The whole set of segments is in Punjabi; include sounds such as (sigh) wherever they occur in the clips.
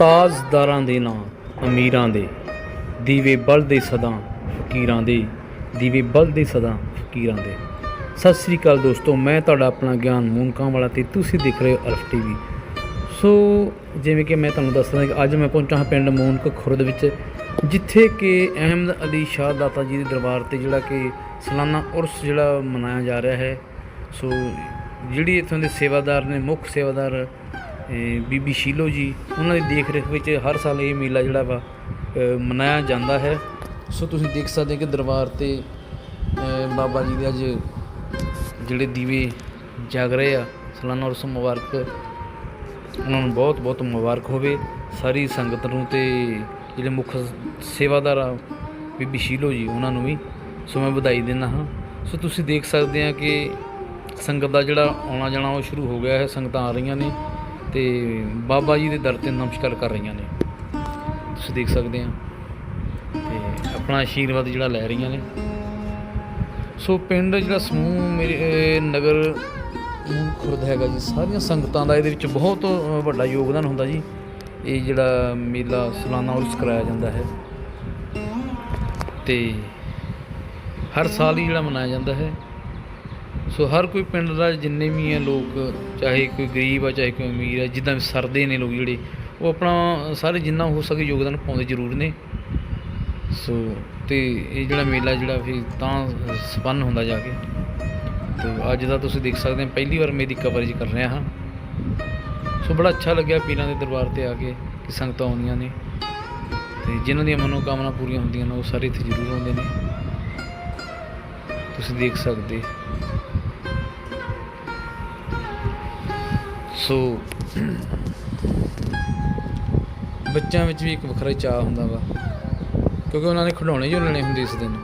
ਤਾਜਦਾਰਾਂ ਦੇ ਨਾਂ, ਅਮੀਰਾਂ ਦੇ। ਦੀਵੇ ਬਲਦੇ ਸਦਾ ਫਕੀਰਾਂ ਦੇ। ਦੀਵੇ ਬਲਦੇ ਸਦਾ ਫਕੀਰਾਂ ਦੇ। ਸਤਿ ਸ੍ਰੀ ਅਕਾਲ ਦੋਸਤੋ, ਮੈਂ ਤੁਹਾਡਾ ਆਪਣਾ ਗਿਆਨ ਮੂਨਕਾਂ ਵਾਲਾ ਤੇ ਤੁਸੀਂ ਦੇਖ ਰਹੇ ਹੋ ਅਲਫ ਟੀਵੀ। ਸੋ, ਜਿਵੇਂ ਕਿ ਮੈਂ ਤੁਹਾਨੂੰ ਦੱਸਦਾ ਕਿ ਅੱਜ ਮੈਂ ਪਹੁੰਚਾ ਹਾਂ ਪਿੰਡ ਮੂਨਕ ਖੁਰਦ ਵਿੱਚ, ਜਿੱਥੇ ਕਿ ਅਹਿਮਦ ਅਲੀ ਸ਼ਾਹ ਦਾਤਾ ਜੀ ਦੇ ਦਰਬਾਰ ਤੇ ਜਿਹੜਾ ਕਿ ਸਾਲਾਨਾ ਉਰਸ ਜਿਹੜਾ ਮਨਾਇਆ ਜਾ ਰਿਹਾ ਹੈ। ਸੋ, ਜਿਹੜੀ ਇੱਥੋਂ ਦੇ ਸੇਵਾਦਾਰ ਨੇ, ਮੁੱਖ ਸੇਵਾਦਾਰ ਬੀਬੀ ਸ਼ੀਲੋ ਜੀ, ਉਹਨਾਂ ਦੀ ਦੇਖ ਰੇਖ ਵਿੱਚ ਹਰ ਸਾਲ ਇਹ ਮੇਲਾ ਜਿਹੜਾ ਵਾ ਮਨਾਇਆ ਜਾਂਦਾ ਹੈ। ਸੋ ਤੁਸੀਂ ਦੇਖ ਸਕਦੇ ਕਿ ਦਰਬਾਰ ਤੇ ਬਾਬਾ ਜੀ ਦੇ ਅੱਜ ਜਿਹੜੇ ਦੀਵੇ ਜਗ ਰਹੇ ਆ, ਸਾਲਾਨਾ ਉਰਸ ਮੁਬਾਰਕ, ਉਹਨਾਂ ਨੂੰ ਬਹੁਤ ਬਹੁਤ ਮੁਬਾਰਕ ਹੋਵੇ। ਸਾਰੀ ਸੰਗਤ ਨੂੰ ਤੇ ਜਿਹੜੇ ਮੁੱਖ ਸੇਵਾਦਾਰ ਆ, ਬੀਬੀ ਸ਼ੀਲੋ ਜੀ, ਉਹਨਾਂ ਨੂੰ ਵੀ ਸੋ ਮੈਂ ਵਧਾਈ ਦਿੰਦਾ ਹਾਂ। ਸੋ ਤੁਸੀਂ ਦੇਖ ਸਕਦੇ ਆ ਕਿ ਸੰਗਤ ਦਾ ਜਿਹੜਾ ਆਉਣਾ ਜਾਣਾ ਉਹ ਸ਼ੁਰੂ ਹੋ ਗਿਆ ਹੈ, ਸੰਗਤਾਂ ਆ ਰਹੀਆਂ ਨੇ। ਤੇ ਬਾਬਾ ਜੀ ਦੇ ਦਰ ਤੇ ਨਮਸਕਾਰ ਕਰ ਰਹੀਆਂ ਨੇ। ਤੁਸੀਂ ਦੇਖ ਸਕਦੇ ਆ। ਤੇ ਆਪਣਾ ਆਸ਼ੀਰਵਾਦ ਜਿਹੜਾ ਲੈ ਰਹੀਆਂ ਨੇ। ਸੋ ਪਿੰਡ ਜਿਹੜਾ ਸਮੂਹ ਮੇਰੇ ਨਗਰ ਖੁਰਦ ਹੈਗਾ ਜੀ, ਸਾਰੀਆਂ ਸੰਗਤਾਂ ਦਾ ਇਹਦੇ ਵਿੱਚ ਬਹੁਤ ਵੱਡਾ ਯੋਗਦਾਨ ਹੁੰਦਾ ਜੀ। ਇਹ ਜਿਹੜਾ ਮੇਲਾ ਸਾਲਾਨਾ ਉਰਸ ਕਰਾਇਆ ਜਾਂਦਾ ਹੈ। ਤੇ ਹਰ ਸਾਲ ਹੀ ਜਿਹੜਾ ਮਨਾਇਆ ਜਾਂਦਾ ਹੈ। ਸੋ ਹਰ ਕੋਈ ਪਿੰਡ ਦਾ ਜਿੰਨੇ ਵੀ ਹੈ ਲੋਕ, ਚਾਹੇ ਕੋਈ ਗਰੀਬ ਆ, ਚਾਹੇ ਕੋਈ ਅਮੀਰ ਆ, ਜਿੱਦਾਂ ਵੀ ਸਰਦੇ ਨੇ ਲੋਕ ਜਿਹੜੇ, ਉਹ ਆਪਣਾ ਸਾਰੇ ਜਿੰਨਾ ਹੋ ਸਕੇ ਯੋਗਦਾਨ ਪਾਉਂਦੇ ਜ਼ਰੂਰ ਨੇ। ਸੋ ਤੇ ਇਹ ਜਿਹੜਾ ਮੇਲਾ ਜਿਹੜਾ ਫਿਰ ਤਾਂ ਸੰਪੰਨ ਹੁੰਦਾ ਜਾ ਕੇ। ਤੇ ਅੱਜ ਦਾ ਤੁਸੀਂ ਦੇਖ ਸਕਦੇ ਹੋ, ਪਹਿਲੀ ਵਾਰ ਮੇਰੀ ਕਵਰੇਜ ਕਰ ਰਿਹਾ ਹਾਂ। ਸੋ ਬੜਾ ਅੱਛਾ ਲੱਗਿਆ ਪੀਰਾਂ ਦੇ ਦਰਬਾਰ ਤੇ ਆ ਕੇ ਕਿ ਸੰਗਤਾਂ ਆਉਂਦੀਆਂ ਨੇ। ਤੇ ਜਿਨ੍ਹਾਂ ਦੀਆਂ ਮਨੋਕਾਮਨਾ ਪੂਰੀਆਂ ਹੁੰਦੀਆਂ ਨੇ, ਉਹ ਸਾਰੇ ਇੱਥੇ ਜ਼ਰੂਰ ਆਉਂਦੇ ਨੇ। ਤੁਸੀਂ ਦੇਖ ਸਕਦੇ ਸੋ ਬੱਚਿਆਂ ਵਿੱਚ ਵੀ ਇੱਕ ਵੱਖਰਾ ਹੀ ਚਾਹ ਹੁੰਦਾ ਵਾ, ਕਿਉਂਕਿ ਉਹਨਾਂ ਨੇ ਖਿਡੌਣੇ ਜੋ ਲੈਣੇ ਹੁੰਦੇ ਇਸ ਦਿਨ।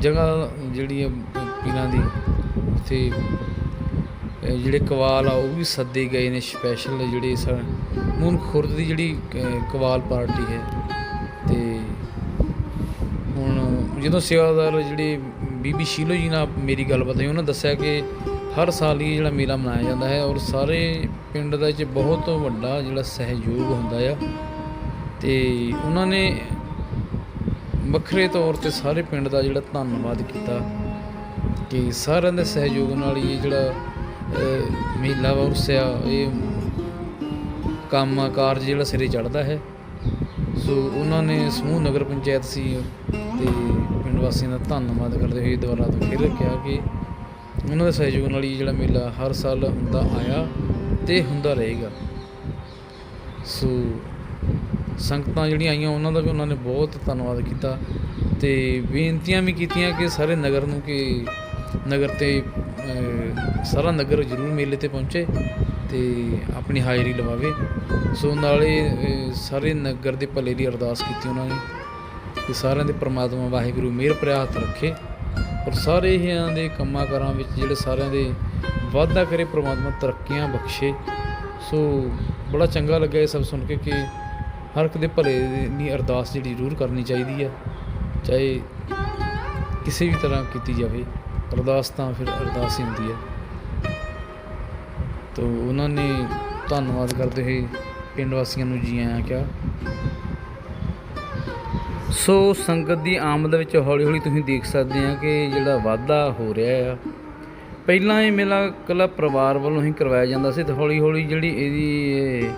ਜਗ੍ਹਾ ਜਿਹੜੀ ਹੈ ਪੀਰਾਂ ਦੀ, ਉੱਥੇ ਜਿਹੜੇ ਕਵਾਲ ਆ, ਉਹ ਵੀ ਸੱਦੇ ਗਏ ਨੇ ਸਪੈਸ਼ਲ ਜਿਹੜੇ ਸਾ, ਮੂਨ ਖੁਰਦ ਦੀ ਜਿਹੜੀ ਕਵਾਲ ਪਾਰਟੀ ਹੈ। ਤੇ ਹੁਣ ਜਦੋਂ ਸੇਵਾਦਾਰ ਜਿਹੜੇ ਬੀਬੀ ਸ਼ੀਲੋ ਜੀ ਨਾਲ ਮੇਰੀ ਗੱਲਬਾਤ ਹੋਈ, ਉਹਨਾਂ ਦੱਸਿਆ ਕਿ ਹਰ ਸਾਲ ਹੀ ਜਿਹੜਾ ਮੇਲਾ ਮਨਾਇਆ ਜਾਂਦਾ ਹੈ ਔਰ ਸਾਰੇ ਪਿੰਡ ਦਾ ਵਿੱਚ ਬਹੁਤ ਵੱਡਾ ਜਿਹੜਾ ਸਹਿਯੋਗ ਹੁੰਦਾ ਆ। ਤੇ ਉਹਨਾਂ ਨੇ ਵੱਖਰੇ ਤੌਰ ਤੇ ਸਾਰੇ ਪਿੰਡ ਦਾ ਜਿਹੜਾ ਧੰਨਵਾਦ ਕੀਤਾ ਕਿ ਸਾਰਿਆਂ ਦੇ ਸਹਿਯੋਗ ਨਾਲ ਹੀ ਇਹ ਜਿਹੜਾ ਮੇਲਾ ਵਾ ਉਰਸਿਆ ਇਹ ਕੰਮ ਕਾਰਜ ਜਿਹੜਾ ਸਿਰੇ ਚੜਦਾ ਹੈ। ਸੋ ਉਹਨਾਂ ਨੇ ਸਮੂਹ ਨਗਰ ਪੰਚਾਇਤ ਸੀ ਤੇ ਪਿੰਡ ਵਾਸੀਆਂ ਦਾ ਧੰਨਵਾਦ ਕਰਦੇ ਹੋਏ ਦੁਬਾਰਾ ਤੋਂ ਫਿਰ ਕਿਹਾ ਕਿ ਉਹਨਾਂ ਦੇ ਸਹਿਯੋਗ ਨਾਲ ਹੀ ਜਿਹੜਾ ਮੇਲਾ ਹਰ ਸਾਲ ਹੁੰਦਾ ਆਇਆ ਤੇ ਹੁੰਦਾ ਰਹੇਗਾ। ਸੋ ਸੰਗਤਾਂ ਜਿਹੜੀਆਂ ਆਈਆਂ ਉਹਨਾਂ ਦਾ ਵੀ ਉਹਨਾਂ ਨੇ ਬਹੁਤ ਧੰਨਵਾਦ ਕੀਤਾ ਤੇ ਬੇਨਤੀਆਂ ਵੀ ਕੀਤੀਆਂ ਕਿ ਸਾਰੇ ਨਗਰ ਨੂੰ ਕਿ ਨਗਰ ਤੇ ਸਾਰਾ ਨਗਰ ਜ਼ਰੂਰ ਮੇਲੇ ਤੇ ਪਹੁੰਚੇ। ਤੇ ਆਪਣੀ ਹਾਜ਼ਰੀ ਲਵਾਵੇ। ਸੋ ਨਾਲੇ ਸਾਰੇ ਨਗਰ ਦੇ ਭਲੇ ਦੀ ਅਰਦਾਸ ਕੀਤੀ ਉਹਨਾਂ ਨੇ ਕਿ ਸਾਰਿਆਂ ਦੇ ਪ੍ਰਮਾਤਮਾ ਵਾਹਿਗੁਰੂ ਮਿਹਰ ਭਰਿਆ ਹੱਥ ਰੱਖੇ ਔਰ ਸਾਰੇ ਇਹਨਾਂ ਦੇ ਕੰਮਾਂ ਕਾਰਾਂ ਵਿੱਚ ਜਿਹੜੇ ਸਾਰਿਆਂ ਦੇ ਵਾਧਾ ਕਰੇ ਪ੍ਰਮਾਤਮਾ ਤਰੱਕੀਆਂ ਬਖਸ਼ੇ। ਸੋ ਬੜਾ ਚੰਗਾ ਲੱਗਾ ਇਹ ਸਭ ਸੁਣ ਕੇ ਕਿ ਹਰ ਇੱਕ ਦੇ ਭਲੇ ਦੀ ਅਰਦਾਸ ਜਿਹੜੀ ਜ਼ਰੂਰ ਕਰਨੀ ਚਾਹੀਦੀ ਹੈ ਚਾਹੇ ਕਿਸੇ ਵੀ ਤਰ੍ਹਾਂ ਕੀਤੀ ਜਾਵੇ। ਅਰਦਾਸ ਤਾਂ ਫਿਰ ਅਰਦਾਸ ਹੀ ਹੁੰਦੀ ਹੈ ਤੋ ਉਹਨਾਂ ਨੇ ਧੰਨਵਾਦ ਕਰਦੇ ਹੋਏ ਪਿੰਡ ਵਾਸੀਆਂ ਨੂੰ ਜੀ ਆਇਆਂ ਕਿਹਾ ਸੋ ਸੰਗਤ ਦੀ ਆਮਦ ਵਿੱਚ ਹੌਲੀ ਹੌਲੀ ਤੁਸੀਂ ਦੇਖ ਸਕਦੇ ਆ ਕਿ ਜਿਹੜਾ ਵਾਧਾ ਹੋ ਰਿਹਾ ਆ, ਪਹਿਲਾਂ ਇਹ ਮੇਲਾ ਇਕੱਲਾ ਪਰਿਵਾਰ ਵੱਲੋਂ ਹੀ ਕਰਵਾਇਆ ਜਾਂਦਾ ਸੀ ਤੇ ਹੌਲੀ ਹੌਲੀ ਜਿਹੜੀ ਇਹਦੀ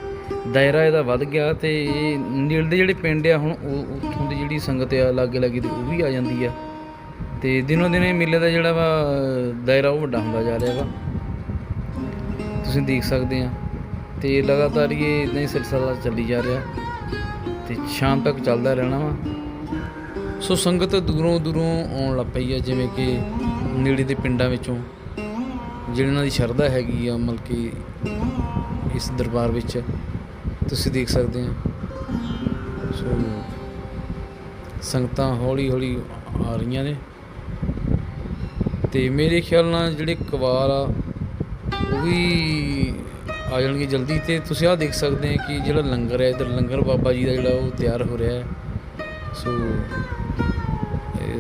ਦਾਇਰਾ ਇਹਦਾ ਵੱਧ ਗਿਆ ਤੇ ਇਹ ਨੇੜੇ ਦੇ ਜਿਹੜੇ ਪਿੰਡ ਆ ਹੁਣ ਉਹ ਉੱਥੋਂ ਦੀ ਜਿਹੜੀ ਸੰਗਤ ਆ ਲਾਗੇ ਲਾਗੇ ਦੀ ਉਹ ਵੀ ਆ ਜਾਂਦੀ ਆ ਤੇ ਦਿਨੋਂ ਦਿਨ ਇਹ ਮੇਲੇ ਦਾ ਜਿਹੜਾ ਵਾ ਦਾਇਰਾ ਉਹ ਵੱਡਾ ਹੁੰਦਾ ਜਾ ਰਿਹਾ ਵਾ। ਤੁਸੀਂ ਦੇਖ ਸਕਦੇ ਆ। ਤੇ ਲਗਾਤਾਰ ਹੀ ਇਹ ਇਦਾਂ ਹੀ ਸਿਲਸਿਲਾ ਚੱਲੀ ਜਾ ਰਿਹਾ। ਤੇ ਸ਼ਾਮ ਤੱਕ ਚੱਲਦਾ ਰਹਿਣਾ ਵਾ। ਸੋ ਸੰਗਤ ਦੂਰੋਂ ਦੂਰੋਂ ਆਉਣ ਲੱਗ ਪਈ ਆ, ਜਿਵੇਂ ਕਿ ਨੇੜੇ ਦੇ ਪਿੰਡਾਂ ਵਿੱਚੋਂ। ਜਿਹਨਾਂ ਦੀ ਸ਼ਰਧਾ ਹੈਗੀ ਆ, ਮਤਲਬ ਕਿ ਇਸ ਦਰਬਾਰ ਵਿੱਚ ਤੁਸੀਂ ਦੇਖ ਸਕਦੇ ਆ। ਸੋ ਸੰਗਤਾਂ ਹੌਲੀ ਹੌਲੀ ਆ ਰਹੀਆਂ ਨੇ। ਤੇ ਮੇਰੇ ਖਿਆਲ ਨਾਲ ਜਿਹੜੇ ਕਵਾਲ ਆ ਉਹ ਵੀ ਆ ਜਾਣਗੇ ਜਲਦੀ ਤੇ ਤੁਸੀਂ ਆਹ ਦੇਖ ਸਕਦੇ ਆ ਕਿ ਜਿਹੜਾ ਲੰਗਰ ਹੈ, ਇਧਰ ਲੰਗਰ ਬਾਬਾ ਜੀ ਦਾ ਜਿਹੜਾ ਉਹ ਤਿਆਰ ਹੋ ਰਿਹਾ ਹੈ। ਸੋ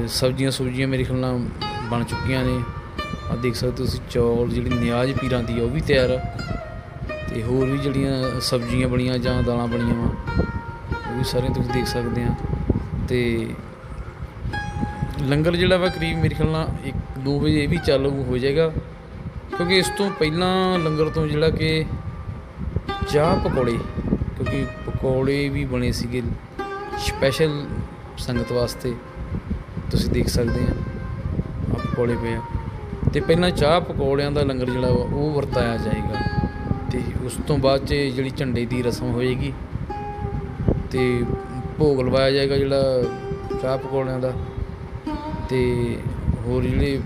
ਸਬਜ਼ੀਆਂ ਸੁਬਜ਼ੀਆਂ ਮੇਰੇ ਖਿਆਲ ਨਾਲ ਬਣ ਚੁੱਕੀਆਂ ਨੇ। ਆ ਦੇਖ ਸਕਦੇ ਤੁਸੀਂ ਚੌਲ, ਜਿਹੜੀ ਨਿਆਜ਼ ਪੀਰਾਂ ਦੀ ਆ, ਉਹ ਵੀ ਤਿਆਰ ਆ। ਤੇ ਹੋਰ ਵੀ ਜਿਹੜੀਆਂ ਸਬਜ਼ੀਆਂ ਬਣੀਆਂ ਜਾਂ ਦਾਲਾਂ ਬਣੀਆਂ ਵਾ, ਉਹ ਵੀ ਸਾਰੀਆਂ ਤੁਸੀਂ ਦੇਖ ਸਕਦੇ ਆ ਤੇ ਲੰਗਰ ਜਿਹੜਾ ਵਾ ਕਰੀਬ ਮੇਰੇ ਖਿਆਲ ਨਾਲ 1 2 ਵਜੇ ਇਹ ਵੀ ਚਾਲੂ ਹੋ ਜਾਏਗਾ। ਕਿਉਂਕਿ ਇਸ ਤੋਂ ਪਹਿਲਾਂ ਲੰਗਰ ਤੋਂ ਜਿਹੜਾ ਕਿ ਚਾਹ ਪਕੌੜੇ, ਕਿਉਂਕਿ ਪਕੌੜੇ ਵੀ ਬਣੇ ਸੀਗੇ ਸਪੈਸ਼ਲ ਸੰਗਤ ਵਾਸਤੇ, ਤੁਸੀਂ ਦੇਖ ਸਕਦੇ ਆ ਆ ਪਕੌੜੇ ਪਏ ਆ। ਤੇ ਪਹਿਲਾਂ ਚਾਹ ਪਕੌੜਿਆਂ ਦਾ ਲੰਗਰ ਜਿਹੜਾ ਵਾ, ਉਹ ਵਰਤਾਇਆ ਜਾਏਗਾ। ਤੇ ਉਸ ਤੋਂ ਬਾਅਦ 'ਚ ਜਿਹੜੀ ਝੰਡੇ ਦੀ ਰਸਮ ਹੋਏਗੀ, ਤੇ ਭੋਗ ਲਵਾਇਆ ਜਾਏਗਾ ਜਿਹੜਾ ਚਾਹ ਪਕੌੜਿਆਂ ਦਾ। ਤੇ ਹੋਰ ਜਿਹੜੇ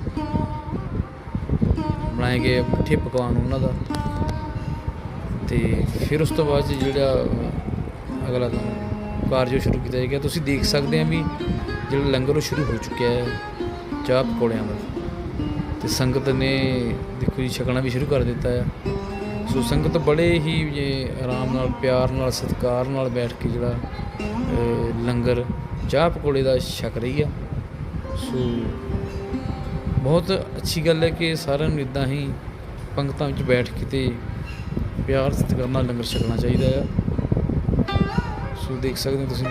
ਬਣਾਏ ਗਏ ਮਿੱਠੇ ਪਕਵਾਨ ਉਹਨਾਂ ਦਾ। ਤੇ ਫਿਰ ਉਸ ਤੋਂ ਬਾਅਦ 'ਚ ਜਿਹੜਾ ਅਗਲਾ ਕੰਮ ਕਾਰਜ ਸ਼ੁਰੂ ਕੀਤਾ ਜਾਏਗਾ, ਤੁਸੀਂ ਦੇਖ ਸਕਦੇ ਆ ਵੀ ਜਿਹੜਾ ਲੰਗਰ ਉਹ ਸ਼ੁਰੂ ਹੋ ਚੁੱਕਿਆ ਹੈ, ਚਾਹ ਪਕੌੜਿਆਂ ਦਾ। ਤੇ ਸੰਗਤ ਨੇ ਦੇਖੋ ਜੀ, ਛਕਣਾ ਵੀ ਸ਼ੁਰੂ ਕਰ ਦਿੱਤਾ ਹੈ। ਸੋ ਸੰਗਤ ਬੜੇ ਹੀ ਜੇ ਆਰਾਮ ਨਾਲ, ਪਿਆਰ ਨਾਲ, ਸਤਿਕਾਰ ਨਾਲ ਬੈਠ ਕੇ ਜਿਹੜਾ ਲੰਗਰ, ਚਾਹ ਪਕੌੜੇ ਦਾ ਛਕ ਰਹੀ ਆ। ਸੋ ਬਹੁਤ ਅੱਛੀ ਗੱਲ ਹੈ ਕਿ ਸਾਰਿਆਂ ਨੂੰ ਇਦਾਂ ਹੀ ਪੰਗਤਾਂ ਵਿੱਚ ਬੈਠ ਕੇ ਤੇ ਪਿਆਰ ਸਤਿਕਾਰ ਨਾਲ ਲੰਗਰ ਛਕਣਾ ਚਾਹੀਦਾ ਆ। ਸੋ ਦੇਖ ਸਕਦੇ ਹੋ ਤੁਸੀਂ,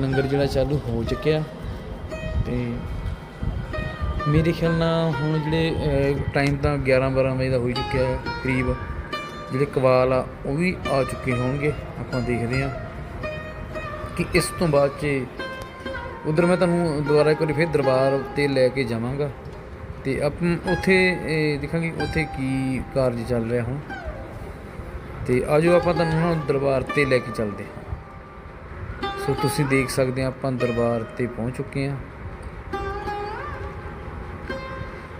ਲੰਗਰ ਜਿਹੜਾ ਚਾਲੂ ਹੋ ਚੁੱਕਿਆ ਤੇ ਮੇਰੇ ਖਿਆਲ ਨਾਲ ਹੁਣ ਜਿਹੜੇ ਟਾਈਮ ਤਾਂ 11 12 ਵਜੇ ਦਾ ਹੋ ਚੁੱਕਿਆ ਹੈ, ਕਰੀਬ ਜਿਹੜੇ ਕਵਾਲ ਆ, ਉਹ ਵੀ ਆ ਚੁੱਕੇ ਹੋਣਗੇ। ਆਪਾਂ ਦੇਖਦੇ ਹਾਂ ਕਿ ਇਸ ਤੋਂ ਬਾਅਦ 'ਚ ਉਧਰ ਮੈਂ ਤੁਹਾਨੂੰ ਦੁਬਾਰਾ ਇੱਕ ਵਾਰੀ ਫਿਰ ਦਰਬਾਰ ਤੇ ਲੈ ਕੇ ਜਾਵਾਂਗਾ। ਤੇ ਆਪ ਉੱਥੇ, ਇਹ ਦੇਖਾਂਗੇ ਉੱਥੇ ਕੀ ਕਾਰਜ ਚੱਲ ਰਿਹਾ ਹੁਣ। ਤੇ ਆਜੋ ਆਪਾਂ ਤੁਹਾਨੂੰ ਹੁਣ ਦਰਬਾਰ ਤੇ ਲੈ ਕੇ ਚੱਲਦੇ ਹਾਂ। ਸੋ ਤੁਸੀਂ ਦੇਖ ਸਕਦੇ ਆ ਆਪਾਂ ਦਰਬਾਰ ਤੇ ਪਹੁੰਚ ਚੁੱਕੇ ਹਾਂ।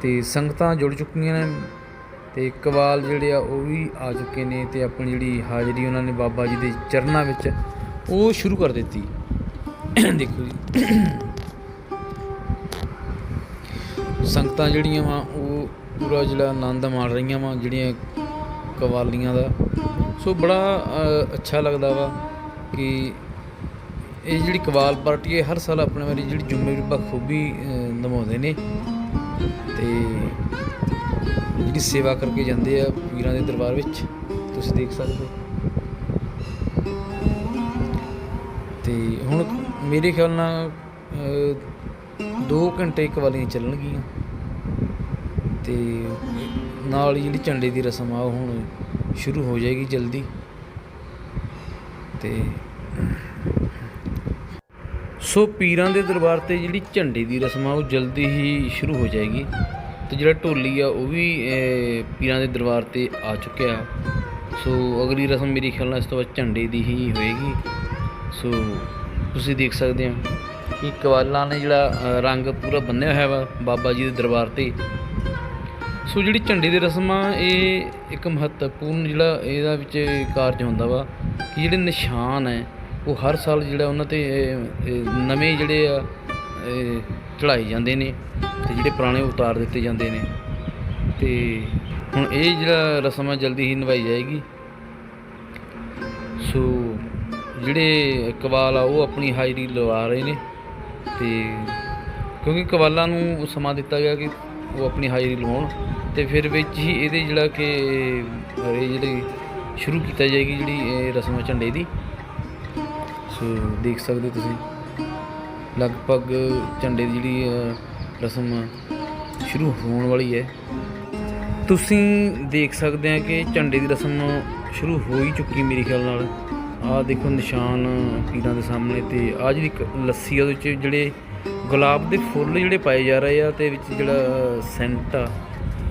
ਤੇ ਸੰਗਤਾਂ ਜੁੜ ਚੁੱਕੀਆਂ ਨੇ ਤੇ ਕਵਾਲ ਜਿਹੜੇ ਆ ਉਹ ਵੀ ਆ ਚੁੱਕੇ ਨੇ ਤੇ ਆਪਣੀ ਜਿਹੜੀ ਹਾਜ਼ਰੀ ਉਹਨਾਂ ਨੇ ਬਾਬਾ ਜੀ ਦੇ ਚਰਨਾਂ ਵਿੱਚ ਉਹ ਸ਼ੁਰੂ ਕਰ ਦਿੱਤੀ। (coughs) ਦੇਖੋ ਜੀ। ਸੰਗਤਾਂ ਜਿਹੜੀਆਂ ਵਾ, ਉਹ ਪੂਰਾ ਜਿਹੜਾ ਆਨੰਦ ਮਾਣ ਰਹੀਆਂ ਵਾ, ਜਿਹੜੀਆਂ ਕਵਾਲੀਆਂ ਦਾ। ਸੋ ਬੜਾ ਅੱਛਾ ਲੱਗਦਾ ਵਾ ਕਿ ਇਹ ਜਿਹੜੀ ਕਵਾਲ ਪਾਰਟੀ ਹੈ, ਹਰ ਸਾਲ ਆਪਣੇ ਵਾਰੀ ਜਿਹੜੀ ਜ਼ਿੰਮੇਵਾਰੀ ਬਖੂਬੀ ਨਿਭਾਉਂਦੇ ਨੇ। ਤੇ ਜਿਹੜੀ ਸੇਵਾ ਕਰਕੇ ਜਾਂਦੇ ਆ ਪੀਰਾਂ ਦੇ ਦਰਬਾਰ ਵਿੱਚ, ਤੁਸੀਂ ਦੇਖ ਸਕਦੇ ਹੋ। ਤੇ ਹੁਣ ਮੇਰੇ ਖਿਆਲ ਨਾਲ 2 ਘੰਟੇ ਕਵਾਲੀਆਂ ਚੱਲਣਗੀਆਂ। ਤੇ ਨਾਲ ਹੀ ਜਿਹੜੀ ਝੰਡੇ ਦੀ ਰਸਮ ਆ, ਉਹ ਹੁਣ ਸ਼ੁਰੂ ਹੋ ਜਾਏਗੀ ਜਲਦੀ। ਤੇ ਸੋ ਪੀਰਾਂ ਦੇ ਦਰਬਾਰ ਤੇ ਜਿਹੜੀ ਝੰਡੇ ਦੀ ਰਸਮ ਆ, ਉਹ ਜਲਦੀ ਹੀ ਸ਼ੁਰੂ ਹੋ ਜਾਏਗੀ। ਤੇ ਜਿਹੜਾ ਢੋਲੀ ਆ, ਉਹ ਵੀ ਪੀਰਾਂ ਦੇ ਦਰਬਾਰ ਤੇ ਆ ਚੁੱਕਿਆ ਸੋ ਅਗਲੀ ਰਸਮ ਮੇਰੇ ਖਿਆਲ ਨਾਲ ਇਸ ਤੋਂ ਬਾਅਦ ਝੰਡੇ ਦੀ ਹੀ ਹੋਏਗੀ। ਸੋ ਤੁਸੀਂ ਦੇਖ ਸਕਦੇ ਹੋ ਕਿ ਕਵਾਲਾਂ ਨੇ ਜਿਹੜਾ ਰੰਗ ਪੂਰਾ ਬੰਨਿਆ ਹੋਇਆ ਵਾ ਬਾਬਾ ਜੀ ਦੇ ਦਰਬਾਰ ਤੇ। ਸੋ ਜਿਹੜੀ ਝੰਡੇ ਦੀ ਰਸਮ ਆ ਇਹ ਇੱਕ ਮਹੱਤਵਪੂਰਨ ਜਿਹੜਾ ਇਹਦਾ ਵਿੱਚ ਕਾਰਜ ਹੁੰਦਾ ਵਾ ਕਿ ਜਿਹੜੇ ਨਿਸ਼ਾਨ ਹੈ ਉਹ ਹਰ ਸਾਲ ਜਿਹੜਾ ਉਹਨਾਂ ਤੇ ਨਵੇਂ ਜਿਹੜੇ ਆ ਅ, ਚੜਾਏ ਜਾਂਦੇ ਨੇ ਤੇ ਜਿਹੜੇ ਪੁਰਾਣੇ ਉਤਾਰ ਦਿੱਤੇ ਜਾਂਦੇ ਨੇ। ਤੇ ਹੁਣ ਇਹ ਜਿਹੜਾ ਰਸਮ ਆ ਜਲਦੀ ਹੀ ਨਿਭਾਈ ਜਾਏਗੀ। ਸੋ ਜਿਹੜੇ ਕਵਾਲ ਆ, ਉਹ ਆਪਣੀ ਹਾਜ਼ਰੀ ਲਵਾ ਰਹੇ ਨੇ ਤੇ ਕਿਉਂਕਿ ਕਵਾਲਾਂ ਨੂੰ ਸਮਾਂ ਦਿੱਤਾ ਗਿਆ ਕਿ ਉਹ ਆਪਣੀ ਹਾਜ਼ਰੀ ਲਵਾਉਣ ਤੇ ਫਿਰ ਵਿੱਚ ਹੀ ਇਹਦੇ ਜਿਹੜਾ ਕਿ ਇਹ ਜਿਹੜੀ ਸ਼ੁਰੂ ਕੀਤਾ ਜਾਏਗੀ ਜਿਹੜੀ ਇਹ ਰਸਮ ਆ ਝੰਡੇ ਦੀ। ਸੋ ਦੇਖ ਸਕਦੇ ਤੁਸੀਂ, ਲਗਭਗ ਝੰਡੇ ਦੀ ਜਿਹੜੀ ਰਸਮ ਸ਼ੁਰੂ ਹੋਣ ਵਾਲੀ ਹੈ। ਤੁਸੀਂ ਦੇਖ ਸਕਦੇ ਆ ਕਿ ਝੰਡੇ ਦੀ ਰਸਮ ਸ਼ੁਰੂ ਹੋ ਹੀ ਚੁੱਕੀ ਮੇਰੇ ਖਿਆਲ ਨਾਲ। ਆਹ ਦੇਖੋ ਨਿਸ਼ਾਨ ਪੀਰਾਂ ਦੇ ਸਾਹਮਣੇ ਤੇ ਆਹ ਜਿਹੜੀ ਇੱਕ ਲੱਸੀ ਆ, ਉਹਦੇ ਵਿੱਚ ਜਿਹੜੇ ਗੁਲਾਬ ਦੇ ਫੁੱਲ ਜਿਹੜੇ ਪਾਏ ਜਾ ਰਹੇ ਆ ਤੇ ਵਿੱਚ ਜਿਹੜਾ ਸੈਂਟ ਆ,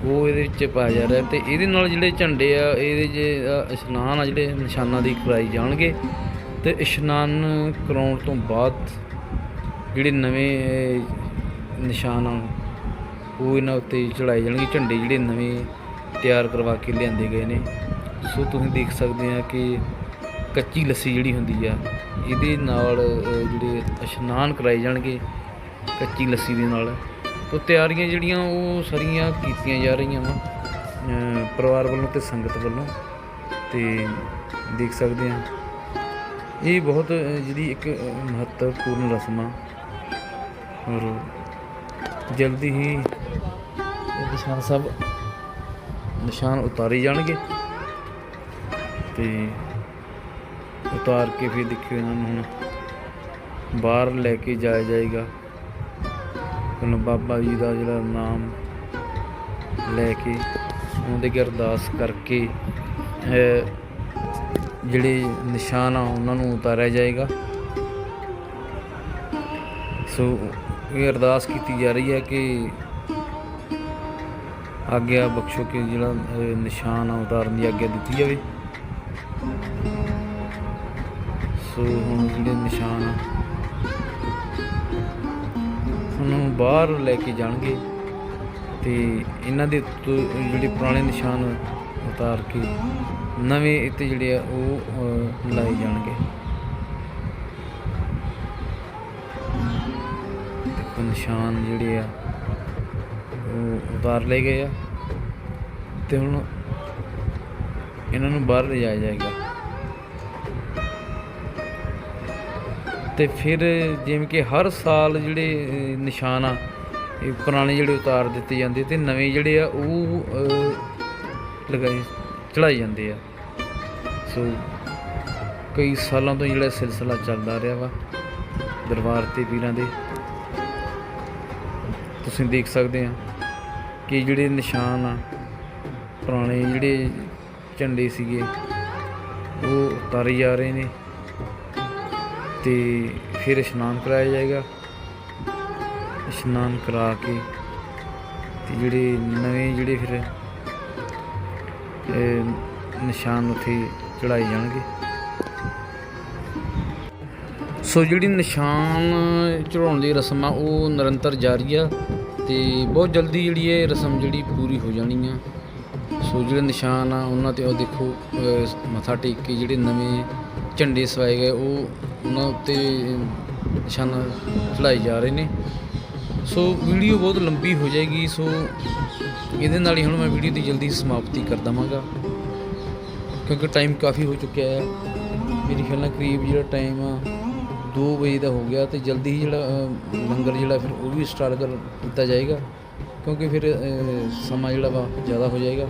ਉਹ ਇਹਦੇ ਵਿੱਚ ਪਾਇਆ ਜਾ ਰਿਹਾ ਤੇ ਇਹਦੇ ਨਾਲ ਜਿਹੜੇ ਝੰਡੇ ਆ, ਇਹਦੇ ਜੇ ਇਸ਼ਨਾਨ ਆ, ਜਿਹੜੇ ਨਿਸ਼ਾਨਾਂ ਦੀ ਕਰਾਈ ਜਾਣਗੇ ਤੇ ਇਸ਼ਨਾਨ ਕਰਾਉਣ ਤੋਂ ਬਾਅਦ ਜਿਹੜੇ ਨਵੇਂ ਨਿਸ਼ਾਨ ਆ, ਉਹ ਇਹਨਾਂ ਉੱਤੇ ਚੜਾਏ ਜਾਣਗੇ, ਝੰਡੇ ਜਿਹੜੇ ਨਵੇਂ ਤਿਆਰ ਕਰਵਾ ਕੇ ਲਿਆਂਦੇ ਗਏ ਨੇ। ਸੋ ਤੁਸੀਂ ਦੇਖ ਸਕਦੇ ਆ ਕਿ ਕੱਚੀ ਲੱਸੀ ਜਿਹੜੀ ਹੁੰਦੀ ਆ, ਇਹਦੇ ਨਾਲ ਜਿਹੜੇ ਇਸ਼ਨਾਨ ਕਰਾਏ ਜਾਣਗੇ ਕੱਚੀ ਲੱਸੀ ਦੇ ਨਾਲ। ਤੋ ਤਿਆਰੀਆਂ ਜਿਹੜੀਆਂ ਉਹ ਸਾਰੀਆਂ ਕੀਤੀਆਂ ਜਾ ਰਹੀਆਂ ਵਾ ਪਰਿਵਾਰ ਵੱਲੋਂ ਤੇ ਸੰਗਤ ਵੱਲੋਂ। ਤੇ ਦੇਖ ਸਕਦੇ ਆ, ਇਹ ਬਹੁਤ ਜਿਹੜੀ ਇੱਕ ਮਹੱਤਵਪੂਰਨ ਰਸਮ ਆ। ਔਰ ਜਲਦੀ ਹੀ ਨਿਸ਼ਾਨ ਸਭ ਨਿਸ਼ਾਨ ਉਤਾਰੇ ਜਾਣਗੇ। ਤੇ ਉਤਾਰ ਕੇ ਫਿਰ ਦੇਖਿਓ ਇਹਨਾਂ ਨੂੰ ਹੁਣ ਬਾਹਰ ਲੈ ਕੇ ਜਾਇਆ ਜਾਏਗਾ। ਹੁਣ ਬਾਬਾ ਜੀ ਦਾ ਜਿਹੜਾ ਨਾਮ ਲੈ ਕੇ ਉਹਦੇ ਦੇ ਅੱਗੇ ਅਰਦਾਸ ਕਰਕੇ ਜਿਹੜੇ ਨਿਸ਼ਾਨ ਆ ਉਹਨਾਂ ਨੂੰ ਉਤਾਰਿਆ ਜਾਏਗਾ। ਸੋ ਇਹ ਅਰਦਾਸ ਕੀਤੀ ਜਾ ਰਹੀ ਹੈ ਕਿ ਆਗਿਆ ਬਖਸ਼ੋ ਕਿ ਜਿਹੜਾ ਨਿਸ਼ਾਨ ਆ ਉਤਾਰਨ ਦੀ ਆਗਿਆ ਦਿੱਤੀ ਜਾਵੇ। ਸੋ ਹੁਣ ਜਿਹੜੇ ਨਿਸ਼ਾਨ ਆ ਬਾਹਰ ਲੈ ਕੇ ਜਾਣਗੇ ਤੇ ਇਹਨਾਂ ਦੇ ਉੱਤੋਂ ਜਿਹੜੇ ਪੁਰਾਣੇ ਨਿਸ਼ਾਨ ਉਤਾਰ ਕੇ ਨਵੇਂ ਇੱਥੇ ਜਿਹੜੇ ਆ ਉਹ ਲਾਏ ਜਾਣਗੇ। ਦੇਖੋ ਨਿਸ਼ਾਨ ਜਿਹੜੇ ਆ, ਉਹ ਉਤਾਰ ਲਏ ਗਏ ਆ ਤੇ ਹੁਣ ਇਹਨਾਂ ਨੂੰ ਬਾਹਰ ਲਿਜਾਇਆ ਜਾਏਗਾ। ਤੇ ਫਿਰ ਜਿਵੇਂ ਕਿ ਹਰ ਸਾਲ ਜਿਹੜੇ ਨਿਸ਼ਾਨ ਆ, ਇਹ ਪੁਰਾਣੇ ਜਿਹੜੇ ਉਤਾਰ ਦਿੱਤੇ ਜਾਂਦੇ ਤੇ ਨਵੇਂ ਜਿਹੜੇ ਆ, ਉਹ ਲਗਾਏ ਚੜਾਏ ਜਾਂਦੇ ਆ। ਸੋ ਕਈ ਸਾਲਾਂ ਤੋਂ ਜਿਹੜਾ ਸਿਲਸਿਲਾ ਚੱਲਦਾ ਰਿਹਾ ਵਾ, ਦਰਬਾਰ ਤੇ ਪੀਰਾਂ ਦੇ। ਤੁਸੀਂ ਦੇਖ ਸਕਦੇ ਆ ਕਿ ਜਿਹੜੇ ਨਿਸ਼ਾਨ ਆ, ਪੁਰਾਣੇ ਜਿਹੜੇ ਝੰਡੇ ਸੀਗੇ, ਉਹ ਉਤਾਰੇ ਜਾ ਰਹੇ ਨੇ। ਤੇ ਫਿਰ ਇਸ਼ਨਾਨ ਕਰਾਇਆ ਜਾਏਗਾ। ਇਸ਼ਨਾਨ ਕਰਾ ਕੇ ਤੇ ਜਿਹੜੇ ਨਵੇਂ ਜਿਹੜੇ ਫਿਰ ਨਿਸ਼ਾਨ ਉੱਥੇ ਚੜਾਏ ਜਾਣਗੇ। ਸੋ ਜਿਹੜੀ ਨਿਸ਼ਾਨ ਚੜਾਉਣ ਦੀ ਰਸਮ ਆ, ਉਹ ਨਿਰੰਤਰ ਜਾਰੀ ਆ ਤੇ ਬਹੁਤ ਜਲਦੀ ਜਿਹੜੀ ਇਹ ਰਸਮ ਜਿਹੜੀ ਪੂਰੀ ਹੋ ਜਾਣੀ ਆ। ਸੋ ਜਿਹੜੇ ਨਿਸ਼ਾਨ ਆ, ਉਹਨਾਂ ਤੇ ਉਹ ਦੇਖੋ ਮੱਥਾ ਟੇਕ ਕੇ ਜਿਹੜੇ ਨਵੇਂ ਝੰਡੇ ਸਵਾਏ ਗਏ, ਉਹ ਉਹਨਾਂ ਉੱਤੇ ਨਿਸ਼ਾਨ ਚੜਾਏ ਜਾ ਰਹੇ ਨੇ। ਸੋ ਵੀਡੀਓ ਬਹੁਤ ਲੰਬੀ ਹੋ ਜਾਏਗੀ, ਸੋ ਇਹਦੇ ਨਾਲ ਹੀ ਹੁਣ ਮੈਂ ਵੀਡੀਓ ਦੀ ਜਲਦੀ ਸਮਾਪਤੀ ਕਰ ਦਵਾਂਗਾ। ਕਿਉਂਕਿ ਟਾਈਮ ਕਾਫੀ ਹੋ ਚੁੱਕਿਆ ਹੈ। ਮੇਰੀ ਖਿਆਲ ਨਾਲ ਕਰੀਬ ਜਿਹੜਾ ਟਾਈਮ ਆ 2 ਵਜੇ ਦਾ ਹੋ ਗਿਆ ਤੇ ਜਲਦੀ ਹੀ ਜਿਹੜਾ ਲੰਗਰ ਜਿਹੜਾ ਫਿਰ ਉਹ ਵੀ ਸਟਾਰਟ ਕਰ ਦਿੱਤਾ ਜਾਏਗਾ। ਕਿਉਂਕਿ ਫਿਰ ਸਮਾਂ ਜਿਹੜਾ ਵਾ ਜ਼ਿਆਦਾ ਹੋ ਜਾਏਗਾ।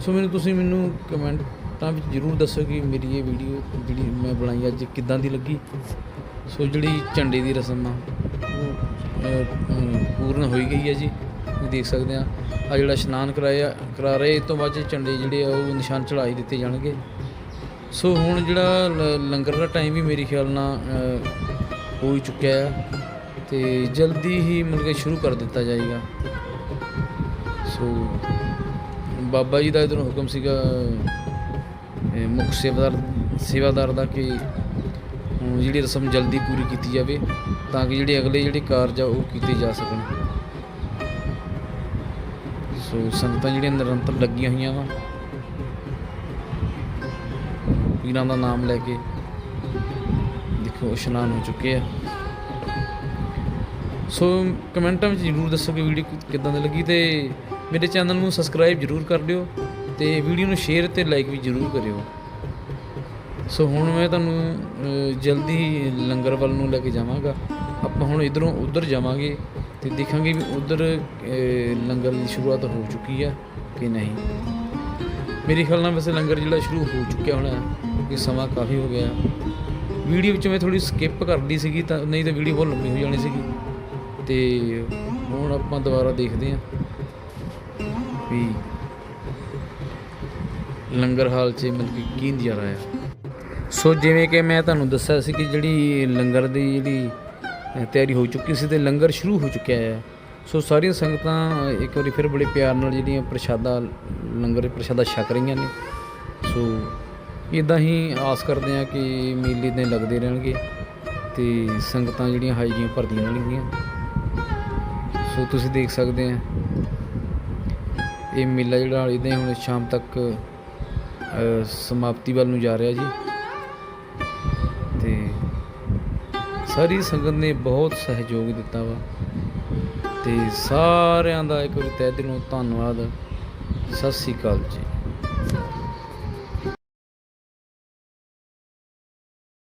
ਸੋ ਮੈਨੂੰ ਤੁਸੀਂ ਮੈਨੂੰ ਕਮੈਂਟਾਂ ਤਾਂ ਵੀ ਜ਼ਰੂਰ ਦੱਸੋ ਕਿ ਮੇਰੀ ਇਹ ਵੀਡੀਓ ਜਿਹੜੀ ਮੈਂ ਬਣਾਈ ਅੱਜ ਕਿੱਦਾਂ ਦੀ ਲੱਗੀ। ਸੋ ਜਿਹੜੀ ਝੰਡੇ ਦੀ ਰਸਮ ਆ, ਉਹ ਪੂਰਨ ਹੋਈ ਗਈ ਹੈ ਜੀ। ਦੇਖ ਸਕਦੇ ਆ ਆ ਜਿਹੜਾ ਇਸ਼ਨਾਨ ਕਰਾਇਆ, ਕਰਾ ਰਹੇ, ਇਹ ਤੋਂ ਬਾਅਦ 'ਚ ਝੰਡੇ ਜਿਹੜੇ ਆ, ਉਹ ਨਿਸ਼ਾਨ ਚੜਾਈ ਦਿੱਤੇ ਜਾਣਗੇ। ਸੋ ਹੁਣ ਜਿਹੜਾ ਲ- ਲੰਗਰ ਦਾ ਟਾਈਮ ਵੀ ਮੇਰੇ ਖਿਆਲ ਨਾਲ ਹੋ ਹੀ ਚੁੱਕਿਆ ਹੈ ਤੇ ਜਲਦੀ ਹੀ ਮਤਲਬ ਕਿ ਸ਼ੁਰੂ ਕਰ ਦਿੱਤਾ ਜਾਏਗਾ। ਸੋ, ਬਾਬਾ ਜੀ ਦਾ ਇਧਰੋਂ ਹੁਕਮ ਸੀਗਾ ਮੁੱਖ ਸੇਵਾਦਾਰ ਸੇਵਾਦਾਰ ਦਾ ਕਿ ਜਿਹੜੀ ਰਸਮ ਜਲਦੀ ਪੂਰੀ ਕੀਤੀ ਜਾਵੇ ਤਾਂ ਕਿ ਜਿਹੜੇ ਅਗਲੇ ਜਿਹੜੇ ਕਾਰਜ ਆ ਉਹ ਕੀਤੇ ਜਾ ਸਕਣ। ਸੋ ਸੰਗਤਾਂ ਜਿਹੜੀਆਂ ਨਿਰੰਤਰ ਲੱਗੀਆਂ ਹੋਈਆਂ ਵਾ, ਪੀਰਾਂ ਦਾ ਨਾਮ ਲੈ ਕੇ ਦੇਖੋ ਇਸ਼ਨਾਨ ਹੋ ਚੁੱਕੇ ਆ। ਸੋ ਕਮੈਂਟਾਂ ਵਿੱਚ ਜਰੂਰ ਦੱਸੋ ਕਿ ਵੀਡੀਓ ਕਿੱਦਾਂ ਦੀ ਲੱਗੀ ਤੇ ਮੇਰੇ ਚੈਨਲ ਨੂੰ ਸਬਸਕ੍ਰਾਈਬ ਜਰੂਰ ਕਰ ਲਿਓ ਤੇ ਵੀਡੀਓ ਨੂੰ ਸ਼ੇਅਰ ਤੇ ਲਾਈਕ ਵੀ ਜਰੂਰ ਕਰਿਓ। ਸੋ ਹੁਣ ਮੈਂ ਤੁਹਾਨੂੰ ਜਲਦੀ ਹੀ ਲੰਗਰ ਵੱਲ ਨੂੰ ਲੈ ਕੇ ਜਾਵਾਂਗਾ। ਆਪਾਂ ਹੁਣ ਇਧਰੋਂ ਉਧਰ ਜਾਵਾਂਗੇ ਤੇ ਦੇਖਾਂਗੇ ਵੀ ਉਧਰ ਲੰਗਰ ਦੀ ਸ਼ੁਰੂਆਤ ਹੋ ਚੁੱਕੀ ਆ ਕਿ ਨਹੀਂ। ਮੇਰੇ ਖਿਆਲ ਨਾਲ ਵੈਸੇ ਲੰਗਰ ਜਿਹੜਾ ਸ਼ੁਰੂ ਹੋ ਚੁੱਕਿਆ ਹੋਣਾ ਕਿਉਂਕਿ ਸਮਾਂ ਕਾਫੀ ਹੋ ਗਿਆ। ਵੀਡੀਓ ਵਿੱਚ ਮੈਂ ਥੋੜੀ ਸਕਿਪ ਕਰ ਲਈ ਸੀਗੀ ਤਾਂ ਨਹੀਂ ਤਾਂ ਵੀਡੀਓ ਬਹੁਤ ਲੰਬੀ ਹੋ ਜਾਣੀ ਸੀਗੀ। ਤੇ ਹੁਣ ਆਪਾਂ ਦੁਬਾਰਾ ਦੇਖਦੇ ਹਾਂ ਵੀ ਲੰਗਰ ਹਾਲ 'ਚ ਮਤਲਬ ਕਿ ਕੀ ਨਜ਼ਾਰਾ ਆਇਆ? ਸੋ ਜਿਵੇਂ ਕਿ ਮੈਂ ਤੁਹਾਨੂੰ ਦੱਸਿਆ ਸੀ ਕਿ ਜਿਹੜੀ ਲੰਗਰ ਦੀ ਜਿਹੜੀ ਤਿਆਰੀ ਹੋ ਚੁੱਕੀ ਸੀ ਤੇ ਲੰਗਰ ਸ਼ੁਰੂ ਹੋ ਚੁੱਕਿਆ ਹੈ। ਸੋ ਸਾਰੀਆਂ ਸੰਗਤਾਂ ਇੱਕ ਵਾਰੀ ਫਿਰ ਬੜੇ ਪਿਆਰ ਨਾਲ ਜਿਹੜੀਆਂ ਪ੍ਰਸ਼ਾਦਾ, ਲੰਗਰ ਪ੍ਰਸ਼ਾਦਾ ਛਕ ਰਹੀਆਂ ਨੇ। ਸੋ ਇਦਾਂ ਹੀ ਆਸ ਕਰਦੇ ਹਾਂ ਕਿ ਮੇਲੇ ਦੇ ਲੱਗਦੇ ਰਹਿਣਗੇ ਤੇ ਸੰਗਤਾਂ ਜਿਹੜੀਆਂ ਹਾਜ਼ਰੀਆਂ ਭਰਦੀਆਂ ਰਹਿਣਗੀਆਂ। ਸੋ ਤੁਸੀਂ ਦੇਖ ਸਕਦੇ ਆ ਇਹ ਮੇਲਾ ਜਿਹੜਾ ਇਦਾਂ ਹੀ ਹੁਣ ਸ਼ਾਮ ਤੱਕ ਸਮਾਪਤੀ ਵੱਲ ਨੂੰ ਜਾ ਰਿਹਾ ਜੀ। ਤੇ ਸਾਰੀ ਸੰਗਤ ਨੇ ਬਹੁਤ ਸਹਿਯੋਗ ਦਿੱਤਾ ਵਾ। ਤੇ ਸਾਰਿਆਂ ਦਾ ਇੱਕ ਵਾਰੀ ਤਹਿ ਦਿਲੋਂ ਧੰਨਵਾਦ। ਸਤਿ ਸ੍ਰੀ ਅਕਾਲ ਜੀ।